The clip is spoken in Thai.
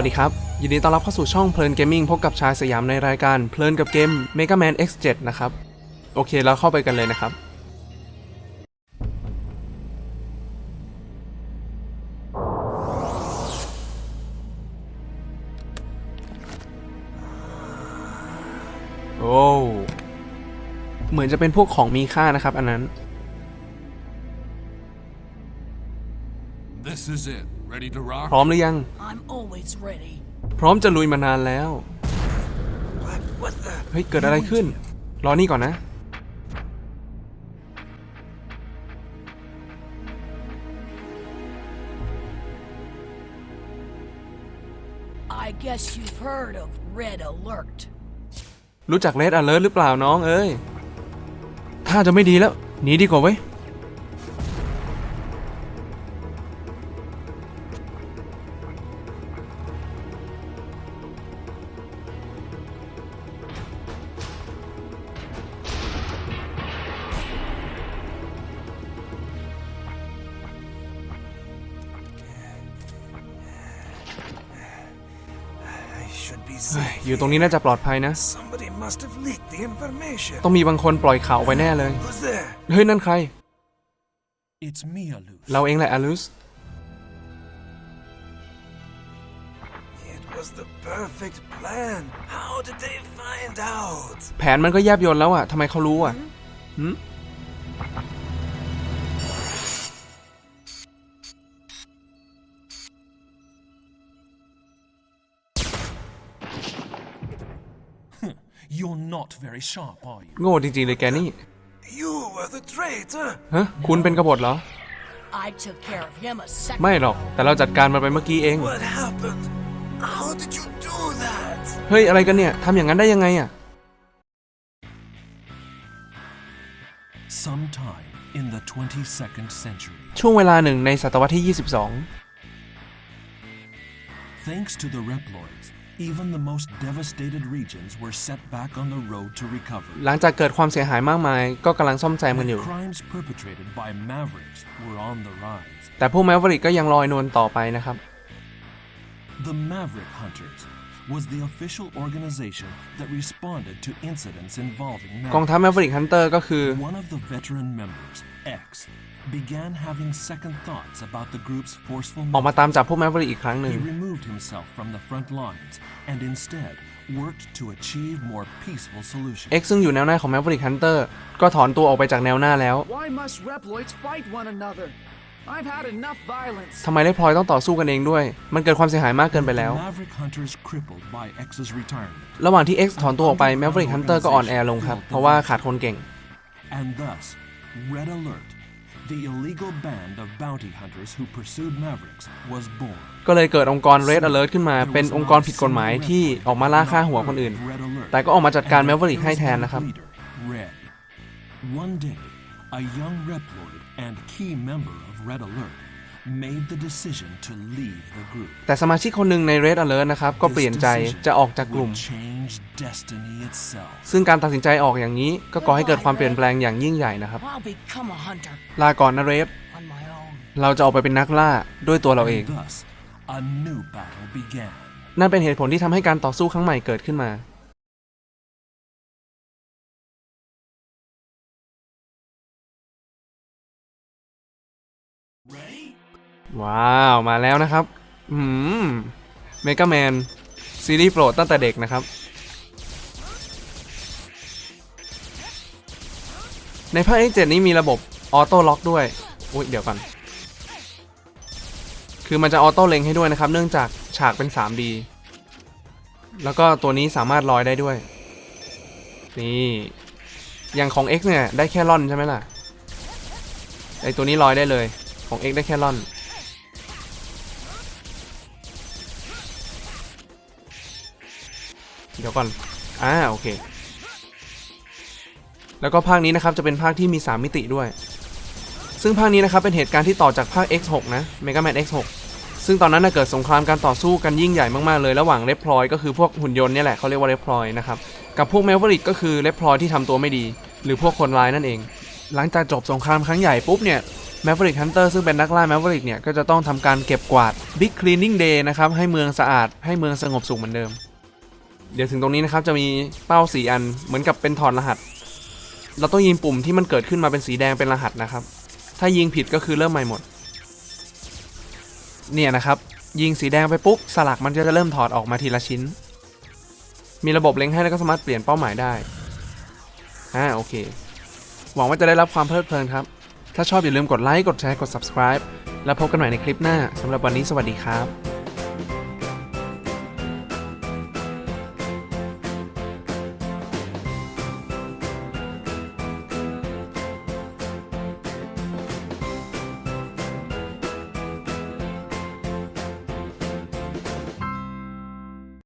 สวัสดีครับ ยินดีต้อนรับเข้าสู่ช่องเพลินเกมมิ่งพบกับชายสยามในรายการเพลินกับเกม Mega Man X7 นะครับ โอเคแล้วเข้าไปกันเลยนะครับ โอ้เหมือนจะเป็นพวกของมีค่านะครับอันนั้น This is it. Ready to rock? พร้อมหรือยัง I'm always ready. พร้อมจะลุยมานานแล้ว What, what the? เฮ้ย เกิดอะไรขึ้น รอนี่ก่อนนะ I guess you've heard of Red Alert. รู้จักเลดอ l e r t หรือเปล่าน้องเอ้ย ถ้าจะไม่ดีแล้ว หนีดีกว่าเว้ย อยู่ตรงนี้น่าจะปลอดภัยนะ Somebody must have leaked the information. ต้องมีบางคนปล่อยข่าวไปแน่เลย Who's there? เฮ้ย นั่นใคร It's me, Alus. เราเองแหละอลูส It was the perfect plan. How did they find out? แผนมันก็แยบยนแล้วอะทำไมเขารู้อะ You're not very sharp, are you? โง่จริงๆเลยแกนี่ You were the traitor. ฮะคุณเป็นกบฏเหรอ I took care of him a second ไม่หรอก แต่เราจัดการมันไปเมื่อกี้เอง What happened? How did you do that? เฮ้ย อะไรกันเนี่ยทำอย่างนั้นได้ยังไงอะ Sometime in the 22nd century, ช่วงเวลาหนึ่งในศตวรรษที่ thanks to the Reploids, even the most devastated regions were set back on the road to recovery. 22หลังจากเกิดความเสียหายมากมาย ก็กำลังซ่อมแซมกันอ The ยู่ crimes perpetrated by Mavericks were on the rise. แต่พวกแมวริกก็ยังลอยนวลต่อไปนะครับ The Maverick Hunters was the official organization that responded to incidents involving กอง Mavericks. ทัพแมวริกฮันเตอร์ก็คือ One of the veteran members, X, began having second thoughts about the group's forceful ออกมาตามจับพวกแมวริกอีกครั้งหนึ่ง He removed himself from the front lines and instead worked to achieve more peaceful solutions. X ซึ่งอยู่แนวหน้าของแมวริกฮันเตอร์ก็ถอนตัวออกไปจากแนวหน้าแล้ว Why must Reploids fight one another? I've had enough violence. ทำไมเลดพลอยต้องต่อสู้กันเองด้วย มันเกิดความเสียหายมากเกินไปแล้ว The Maverick Hunters crippled by X's retirement, ระหว่างที่ X ถอนตัวออกไปแมวริกฮันเตอร์ก็อ่อนแอลงครับ เพราะว่าขาดคนเก่ง and thus Red Alert, the illegal band of bounty hunters who pursued Mavericks, was born. ก็เลยเกิดองค์กร Red Alert ขึ้นมา เป็นองค์กรผิดกฎหมายที่ออกมาล่าฆ่าหัวคนอื่น Red Alert, แต่ก็ออกมาจัดการ and แมวริกให้แทน charismatic นะครับ leader, Red. One day, a young Reploid and key member of Red Alert made the decision to leave the group. แต่สมาชิกคนหนึ่งใน Red Alert นะครับ ก็เปลี่ยนใจจะออกจากกลุ่ม would change destiny itself. ซึ่งการตัดสินใจออกอย่างนี้ ก็ก่อให้เกิดความเปลี่ยนแปลงอย่างยิ่งใหญ่นะครับ I'll become a hunter ลาก่อนนะเรฟ on my own. เราจะออกไปเป็นนักล่าด้วยตัวเราเอง And thus, a new battle began. นั่นเป็นเหตุผลที่ทำให้การต่อสู้ครั้งใหม่เกิดขึ้นมา ว้าว มาแล้วนะครับ อืมเมกาแมน ซีรีส์โปรดตั้งแต่เด็กนะครับ ในภาค X7 นี้มีระบบออโต้ล็อกด้วย อุ้ยเดี๋ยวก่อน คือมันจะออโต้เล็งให้ด้วยนะครับ เนื่องจากฉากเป็น 3D แล้วก็ตัวนี้สามารถลอยได้ด้วย นี่อย่างของ X เนี่ย ได้แค่ล่อนใช่ไหมล่ะ ไอตัวนี้ลอยได้เลย ของ X ได้แค่ล่อน เดี๋ยวก่อน อ่า โอเค แล้วก็ภาคนี้นะครับ จะเป็นภาคที่มี 3 มิติด้วย ซึ่งภาคนี้นะครับ เป็นเหตุการณ์ที่ต่อจากภาค X6 นะ Mega Man X6 ซึ่งตอนนั้นเกิดสงครามการต่อสู้กันยิ่งใหญ่มากๆเลย ระหว่างเรปพลอยก็คือพวกหุ่นยนต์นี่แหละเขาเรียกว่าเรปพลอยนะครับ กับพวกแมวริกก็คือเรปพลอยที่ทำตัวไม่ดี หรือพวกคนร้ายนั่นเอง หลังจากจบสงครามครั้งใหญ่ปุ๊บเนี่ย Maverick Hunter ซึ่งเป็นนักล่า Maverick เนี่ยก็จะต้องทำการเก็บกวาด Big Cleaning Day นะครับให้เมืองสะอาดให้เมืองสงบสุขเหมือนเดิม เดี๋ยวถึงตรงนี้นะครับจะมีเป้าสีอันเหมือนกับเป็นถอดรหัส เราต้องยิงปุ่มที่มันเกิดขึ้นมาเป็นสีแดงเป็นรหัสนะครับ ถ้ายิงผิดก็คือเริ่มใหม่หมด เนี่ยนะครับ ยิงสีแดงไปปุ๊บสลักมันก็จะเริ่มถอดออกมาทีละชิ้น มีระบบเล็งให้แล้วก็สามารถเปลี่ยนเป้าหมายได้อ่าโอเค หวังว่าจะได้รับความเพลิดเพลินครับ ถ้าชอบอย่าลืมกดไลค์ กดแชร์ กด subscribe แล้วพบกันใหม่ในคลิปหน้าสำหรับวันนี้สวัสดีครับ